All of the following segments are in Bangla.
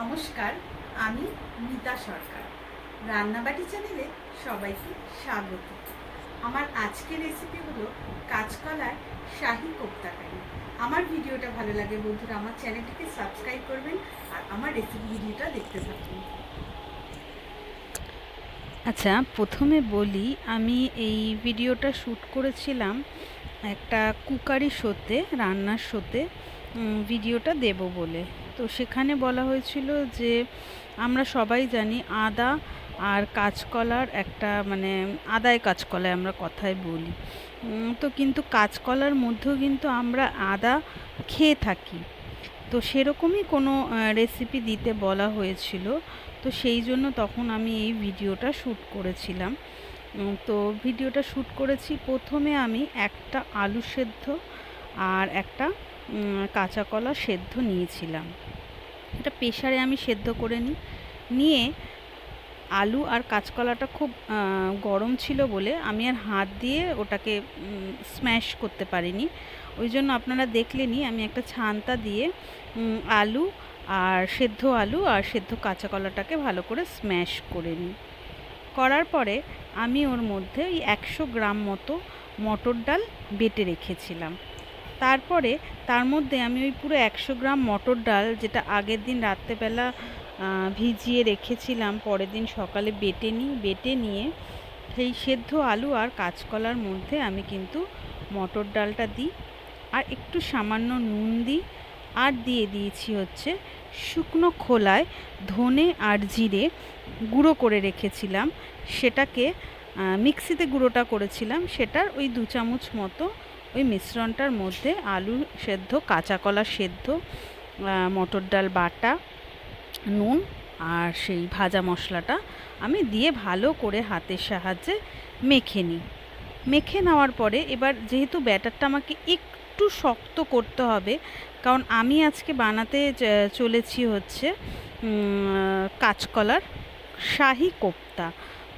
নমস্কার, আমি মিতা সরকার। রান্নাবাটি চ্যানেলে সবাইকে স্বাগত। আমার আজকের রেসিপি হলো কাঁচকলার শাহি কোপ্তাকারি। আমার ভিডিওটা ভালো লাগে বন্ধুরা, আমার চ্যানেলটিকে সাবস্ক্রাইব করবেন আর আমার রেসিপি ভিডিওটা দেখতে থাকুন। আচ্ছা প্রথমে বলি, আমি এই ভিডিওটা শ্যুট করেছিলাম একটা কুকারি শোতে, রান্নার শোতে ভিডিওটা দেব বলে। তো সেখানে বলা হয়েছিল যে আমরা সবাই জানি আদা আর কাঁচকলার একটা মানে আদায় কাঁচকলায় আমরা কথায় বলি। তো কিন্তু কাঁচকলার মধ্যেও কিন্তু আমরা আদা খেয়ে থাকি। তো সেরকমই কোনো রেসিপি দিতে বলা হয়েছিল। তো সেই জন্য তখন আমি এই ভিডিওটা শ্যুট করেছিলাম। তো ভিডিওটা শ্যুট করেছি। প্রথমে আমি একটা আলু সেদ্ধ আর একটা কাঁচা কলা সেদ্ধ নিয়েছিলাম। এটা প্রেশারে আমি সেদ্ধ করে নিই। নিয়ে আলু আর কাঁচকলাটা খুব গরম ছিল বলে আমি আর হাত দিয়ে ওটাকে স্ম্যাশ করতে পারিনি। ওই জন্য আপনারা দেখলেনি আমি একটা ছান্তা দিয়ে আলু আর সেদ্ধ আলু আর সেদ্ধ কাঁচা কলাটাকে ভালো করে স্ম্যাশ করে নিই। করার পরে আমি ওর মধ্যে ওই একশো গ্রাম মতো মটর ডাল বেটে রেখেছিলাম। তারপরে তার মধ্যে আমি ওই পুরো একশো গ্রাম মটর ডাল যেটা আগের দিন রাত্রেবেলা ভিজিয়ে রেখেছিলাম, পরের দিন সকালে বেটে নিই বেটে নিয়ে সেই সেদ্ধ আলু আর কাঁচকলার মধ্যে আমি কিন্তু মটর ডালটা দিই। আর একটু সামান্য নুন দিই। আর দিয়ে দিয়েছি হচ্ছে শুকনো খোলায় ধনে আর জিরে গুঁড়ো করে রেখেছিলাম। সেটাকে মিক্সিতে গুঁড়োটা করেছিলাম। সেটার ওই দু চামচ মতো ওই মিশ্রণটার মধ্যে আলু সেদ্ধ কাঁচা কলা সেদ্ধ মটর ডাল বাটা, নুন আর সেই ভাজা মশলাটা আমি দিয়ে ভালো করে হাতের সাহায্যে মেখে নিই। মেখে নেওয়ার পরে এবার যেহেতু ব্যাটারটা আমাকে একটু শক্ত করতে হবে, কারণ আমি আজকে বানাতে চলেছি হচ্ছে কাঁচকলার শাহি কোপ্তা।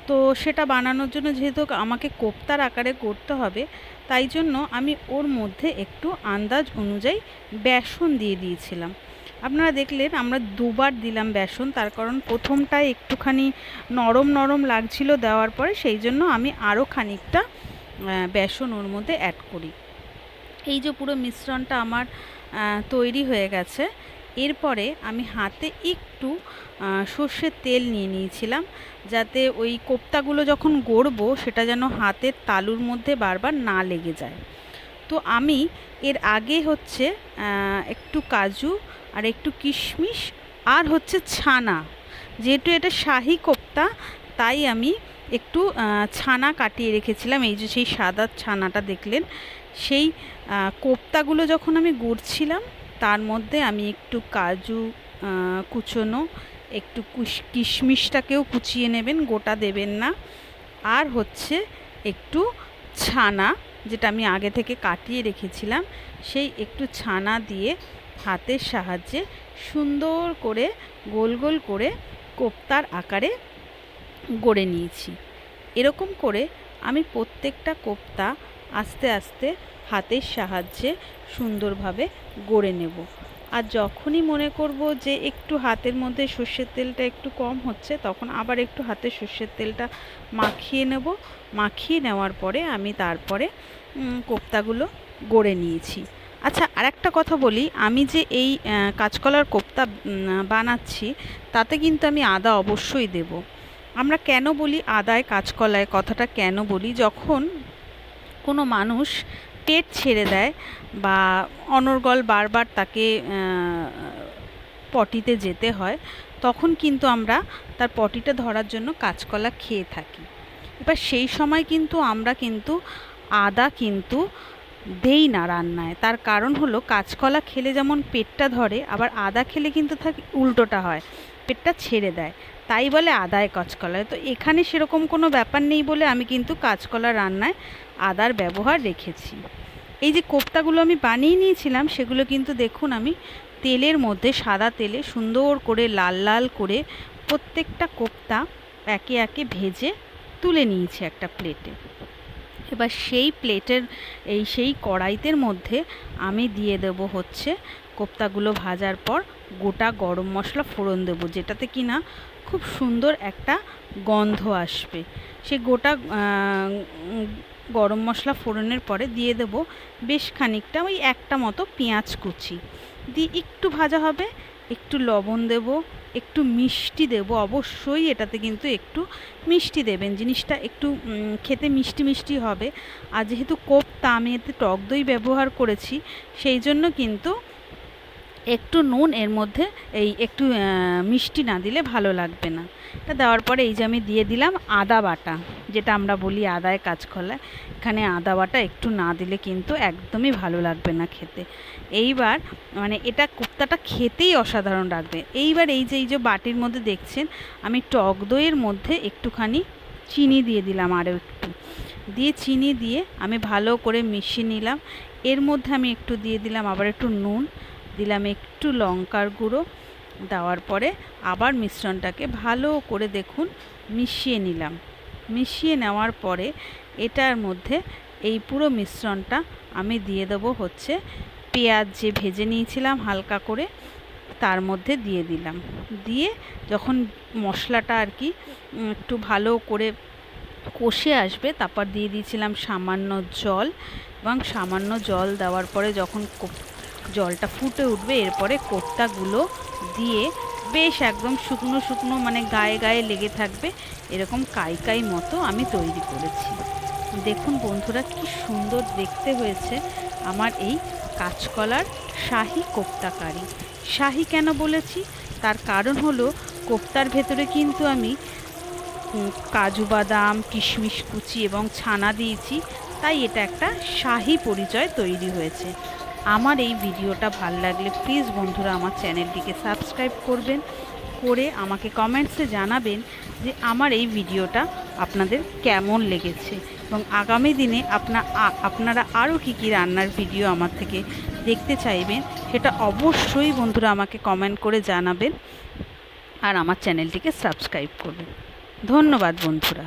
তো সেটা বানানোর জন্য যেহেতু আমাকে কোপ্তার আকারে করতে হবে, তাই জন্য আমি ওর মধ্যে একটু আন্দাজ অনুযায়ী বেসন দিয়ে দিয়েছিলাম। আপনারা দেখলেন আমরা দুবার দিলাম বেসন, তার কারণ প্রথমটায় একটুখানি নরম নরম লাগছিল দেওয়ার পরে, সেই জন্য আমি আরও খানিকটা বেসন ওর মধ্যে অ্যাড করি। এই যে পুরো মিশ্রণটা আমার তৈরি হয়ে গেছে এরপরে আমি হাতে একটু সর্ষের তেল নিয়ে নিয়েছিলাম, যাতে ওই কোপ্তাগুলো যখন গড়বো, সেটা যেন হাতের তালুর মধ্যে বারবার না লেগে যায়। তো আমি এর আগে হচ্ছে একটু কাজু আর একটু কিশমিশ আর হচ্ছে ছানা। যেহেতু এটা শাহি কোপ্তা, তাই আমি একটু ছানা কাটিয়ে রেখেছিলাম। এই যে সেই সাদা ছানাটা দেখলেন, সেই কোপ্তাগুলো যখন আমি গুড়ছিলাম তার মধ্যে আমি একটু কাজু কুচোনো, একটু কুশ- কিশমিশটাকেও কুচিয়ে নেবেন, গোটা দেবেন না। আর হচ্ছে একটু ছানা, যেটা আমি আগে থেকে কাটিয়ে রেখেছিলাম, সেই একটু ছানা দিয়ে হাতের সাহায্যে সুন্দর করে গোল গোল করে কোপ্তার আকারে গড়ে নিয়েছি। এরকম করে আমি প্রত্যেকটা কোপ্তা আস্তে আস্তে হাতের সাহায্যে সুন্দরভাবে গড়ে নেব। আর যখনই মনে করব যে একটু হাতের মধ্যে সর্ষের তেলটা একটু কম হচ্ছে, তখন আবার একটু হাতে সর্ষের তেলটা মাখিয়ে নেব। মাখিয়ে নেওয়ার পরে আমি তারপরে কোপ্তাগুলো গড়ে নিয়েছি। আচ্ছা আরেকটা কথা বলি। আমি যে এই কাঁচকলার কোপ্তা বানাচ্ছি, তাতে কিন্তু আমি আদা অবশ্যই দেব। আমরা কেন বলি আদায় কাঁচকলায়? কথাটা কেন বলি? যখন কোনো মানুষ পেট ছেড়ে দেয় বা অনর্গল বারবার তাকে পটিতে যেতে হয়, তখন কিন্তু আমরা তার পটিটা ধরার জন্য কাঁচকলা খেয়ে থাকি। এবার সেই সময় কিন্তু আমরা কিন্তু আদা কিন্তু দেই না রান্নায়। তার কারণ হলো কাঁচকলা খেলে যেমন পেটটা ধরে, আবার আদা খেলে কিন্তু থাকে উল্টোটা হয়, পেটটা ছেড়ে দেয়। তাই বলে আদায় কাঁচকলায় তো এখানে সেরকম কোনো ব্যাপার নেই বলে আমি কিন্তু কাঁচকলা রান্নায় আদার ব্যবহার রেখেছি। এই যে কোপ্তাগুলো আমি বানিয়ে নিয়েছিলাম, সেগুলো কিন্তু দেখুন আমি তেলের মধ্যে, সাদা তেলে সুন্দর করে লাল লাল করে প্রত্যেকটা কোপ্তা একে একে ভেজে তুলে নিয়েছি একটা প্লেটে। এবার সেই প্লেটের, এই সেই কড়াইতের মধ্যে আমি দিয়ে দেব হচ্ছে কোপ্তাগুলো ভাজার পর গোটা গরম মশলা ফোড়ন দেবো, যেটাতে কি না খুব সুন্দর একটা গন্ধ আসবে। সে গোটা গরম মশলা ফোড়নের পরে দিয়ে দেব বেশ খানিকটা ওই একটা মতো পেঁয়াজ কুচি। দিয়ে একটু ভাজা হবে, একটু লবণ দেব, একটু মিষ্টি দেব। অবশ্যই এটাতে কিন্তু একটু মিষ্টি দেবেন। জিনিসটা একটু খেতে মিষ্টি মিষ্টি হবে। আর যেহেতু কোপ্তা, আমি এতে টক দই ব্যবহার করেছি, সেই জন্য কিন্তু একটু নুন, এর মধ্যে এই একটু মিষ্টি না দিলে ভালো লাগবে না। এটা দেওয়ার পরে এই যে আমি দিয়ে দিলাম আদা বাটা, যেটা আমরা বলি আদায় কাঁচকলা। এখানে আদা বাটা একটু না দিলে কিন্তু একদমই ভালো লাগবে না খেতে। এইবার মানে এটা কোপ্তাটা খেতেই অসাধারণ লাগবে। এইবার এই যে এই যে বাটির মধ্যে দেখছেন, আমি টক দইয়ের মধ্যে একটুখানি চিনি দিয়ে দিলাম আরও একটু। দিয়ে চিনি দিয়ে আমি ভালো করে মিশিয়ে নিলাম। এর মধ্যে আমি একটু দিয়ে দিলাম আবার একটু নুন। দিলাম একটু লঙ্কার গুঁড়ো দেওয়ার পরে আবার মিশ্রণটাকে ভালো করে দেখুন, মিশিয়ে নিলাম। মিশিয়ে নেওয়ার পরে এটার মধ্যে এই পুরো মিশ্রণটা আমি দিয়ে দেবো হচ্ছে পেঁয়াজ যে ভেজে নিয়েছিলাম হালকা করে, তার মধ্যে দিয়ে দিলাম। দিয়ে যখন মশলাটা আর কি একটু ভালো করে কষে আসবে, তারপর দিয়ে দিয়েছিলাম সামান্য জল এবং সামান্য জল দেওয়ার পরে যখন জলটা ফুটে উঠবে, এরপরে কোপ্তাগুলো দিয়ে বেশ একদম শুকনো শুকনো মানে গায়ে গায়ে লেগে থাকবে, এরকম কাই কাই মতো আমি তৈরি করেছি। দেখুন বন্ধুরা, কি সুন্দর দেখতে হয়েছে আমার এই কাঁচকলার শাহি কোপ্তা কারি। শাহি কেন বলেছি? তার কারণ হলো, কোপ্তার ভেতরে কিন্তু আমি কাজু বাদাম, কিশমিশ কুচি এবং ছানা দিয়েছি, তাই এটা একটা শাহি পরিচয় তৈরি হয়েছে। আমার এই ভিডিওটা ভালো লাগলে প্লিজ বন্ধুরা আমার চ্যানেলটিকে সাবস্ক্রাইব করবেন, করে আমাকে কমেন্টসে জানাবেন যে আমার এই ভিডিওটা আপনাদের কেমন লেগেছে। এবং আগামী দিনে আপনা আপনারা আরও কী কী রান্নার ভিডিও আমার থেকে দেখতে চাইবেন, সেটা অবশ্যই বন্ধুরা আমাকে কমেন্ট করে জানাবেন আর আমার চ্যানেলটিকে সাবস্ক্রাইব করবেন। ধন্যবাদ বন্ধুরা।